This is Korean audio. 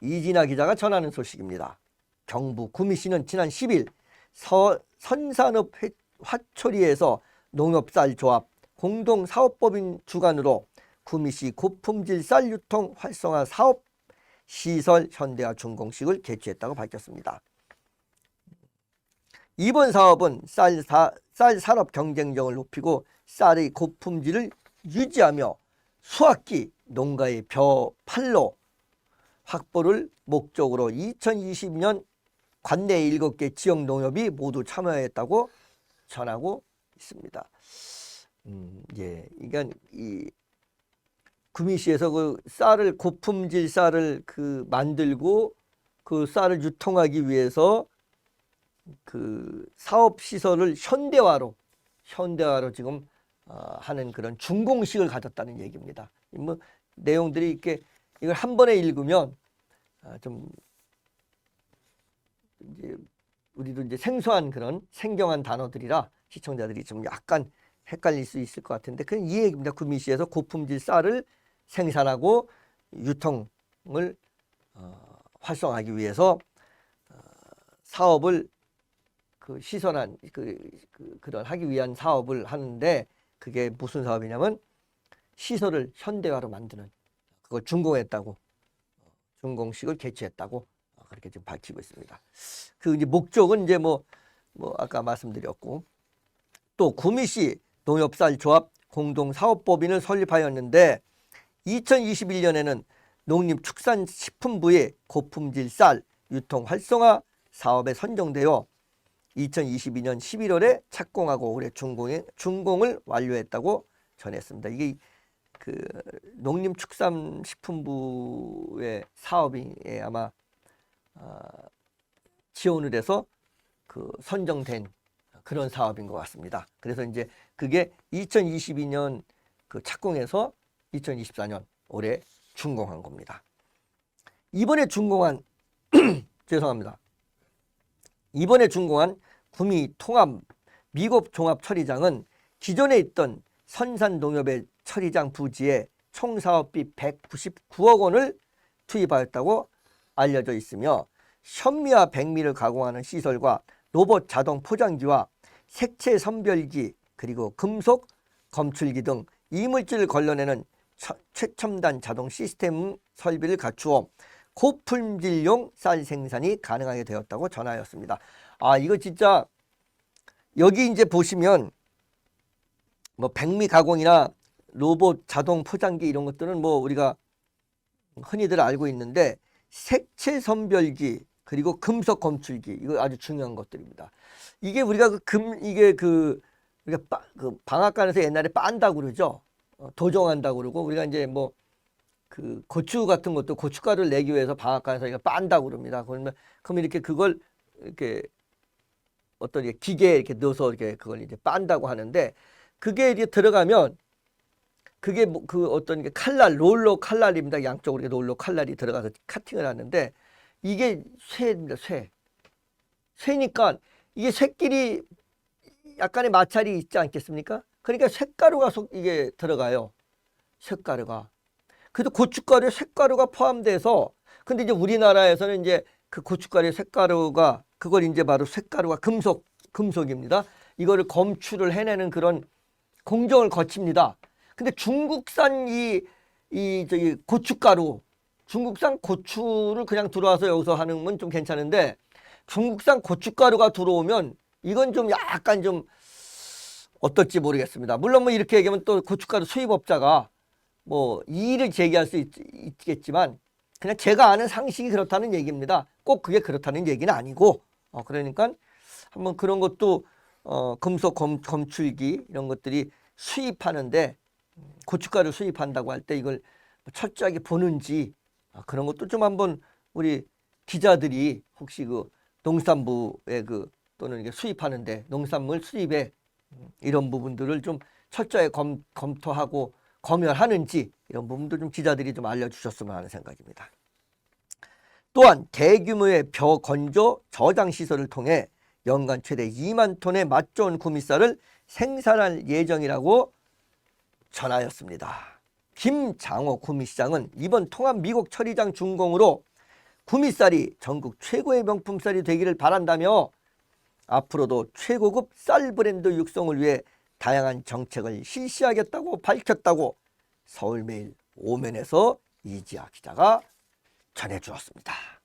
이진아 기자가 전하는 소식입니다. 경부 구미시는 지난 10일 서, 선산업 회- 화초리에서 농협쌀 조합 공동사업법인 주관으로 구미시 고품질 쌀 유통 활성화 사업 시설 현대화 준공식을 개최했다고 밝혔습니다. 이번 사업은 쌀, 사, 쌀 산업 경쟁력을 높이고 쌀의 고품질을 유지하며 수확기 농가의 벼 팔로 확보를 목적으로 2020년 관내 7개 지역 농협이 모두 참여했다고 전하고 있습니다. 음, 예, 그러니까 이 구미시에서 그 쌀을 고품질 쌀을 그 만들고 그 쌀을 유통하기 위해서 그 사업 시설을 현대화로 현대화로 지금 어, 하는 그런 준공식을 가졌다는 얘기입니다. 이뭐 내용들이 이렇게 이걸 한 번에 읽으면 아, 좀 이제 우리도 이제 생소한 그런 생경한 단어들이라 시청자들이 좀 약간 헷갈릴 수 있을 것 같은데 그건 이 얘기입니다. 구미시에서 고품질 쌀을 생산하고 유통을 어, 활성화하기 위해서 어, 사업을 그 시설한 그, 그 그런 하기 위한 사업을 하는데 그게 무슨 사업이냐면 시설을 현대화로 만드는 그걸 준공했다고 어, 준공식을 개최했다고 어, 그렇게 지금 밝히고 있습니다. 그 이제 목적은 이제 뭐뭐 아까 말씀드렸고 또 구미시 농협쌀 조합 공동 사업법인을 설립하였는데 2021년에는 농림축산식품부의 고품질 쌀 유통 활성화 사업에 선정되어 2022년 11월에 착공하고 올해 준공에, 준공을 완료했다고 전했습니다. 이게 그 농림축산식품부의 사업이 예, 아마 아, 지원을 해서 그 선정된 그런 사업인 것 같습니다. 그래서 이제 그게 2022년 그 착공해서 2024년 올해 준공한 겁니다. 이번에 준공한 죄송합니다. 이번에 준공한 구미 통합 미국 종합 처리장은 기존에 있던 선산 농협의 처리장 부지에 총 사업비 199억 원을 투입하였다고 알려져 있으며 현미와 백미를 가공하는 시설과 로봇 자동 포장기와 색채 선별기 그리고 금속 검출기 등 이물질을 걸러내는 처- 최첨단 자동 시스템 설비를 갖추어 고품질용 쌀 생산이 가능하게 되었다고 전하였습니다. 아 이거 진짜 여기 이제 보시면 뭐 백미 가공이나 로봇 자동 포장기 이런 것들은 뭐 우리가 흔히들 알고 있는데 색채 선별기 그리고 금속 검출기 이거 아주 중요한 것들입니다. 이게 우리가 그 금 이게 그 우리가 빠, 그 방앗간에서 옛날에 빤다고 그러죠. 어, 도정한다고 그러고 우리가 이제 뭐 그 고추 같은 것도 고춧가루를 내기 위해서 방앗간에서 이거 빤다고 그럽니다. 그러면 그럼 이렇게 그걸 이렇게 어떤 기계에 이렇게 넣어서 이렇게 그걸 이제 빤다고 하는데 그게 이제 들어가면 그게 뭐그 어떤 게 칼날 롤러 칼날입니다. 양쪽으로 롤러 칼날이 들어가서 카팅을 하는데 이게 쇠입니다. 쇠. 쇠니까 이게 쇠끼리 약간의 마찰이 있지 않겠습니까? 그러니까 쇳가루가 속 이게 들어가요. 쇳가루가. 그래도 고춧가루에 쇳가루가 포함돼서 근데 이제 우리나라에서는 이제 그 고춧가루에 쇳가루가 그걸 이제 바로 쇳가루가 금속 금속입니다. 이거를 검출을 해내는 그런 공정을 거칩니다. 근데 중국산 이, 이 저기 고춧가루, 중국산 고추를 그냥 들어와서 여기서 하는 건 좀 괜찮은데 중국산 고춧가루가 들어오면 이건 좀 약간 좀 어떨지 모르겠습니다. 물론 뭐 이렇게 얘기하면 또 고춧가루 수입업자가 뭐 이의를 제기할 수 있, 있겠지만 그냥 제가 아는 상식이 그렇다는 얘기입니다. 꼭 그게 그렇다는 얘기는 아니고 어, 그러니까 한번 그런 것도 어, 금속 검, 검출기 이런 것들이 수입하는데 고춧가루 수입한다고 할 때 이걸 철저하게 보는지 아, 그런 것도 좀 한번 우리 기자들이 혹시 그 농산부의 그 또는 이게 수입하는데 농산물 수입에 음, 이런 부분들을 좀 철저히 검, 검토하고 검열하는지 이런 부분도 좀 기자들이 좀 알려주셨으면 하는 생각입니다. 또한 대규모의 벼 건조 저장 시설을 통해 연간 최대 2만 톤의 맛 좋은 구미쌀을 생산할 예정이라고 전하였습니다. 김장호 구미시장은 이번 통합 미국 처리장 준공으로 구미쌀이 전국 최고의 명품 쌀이 되기를 바란다며 앞으로도 최고급 쌀 브랜드 육성을 위해 다양한 정책을 실시하겠다고 밝혔다고 서울매일 오면에서 이지아 기자가 전해주었습니다.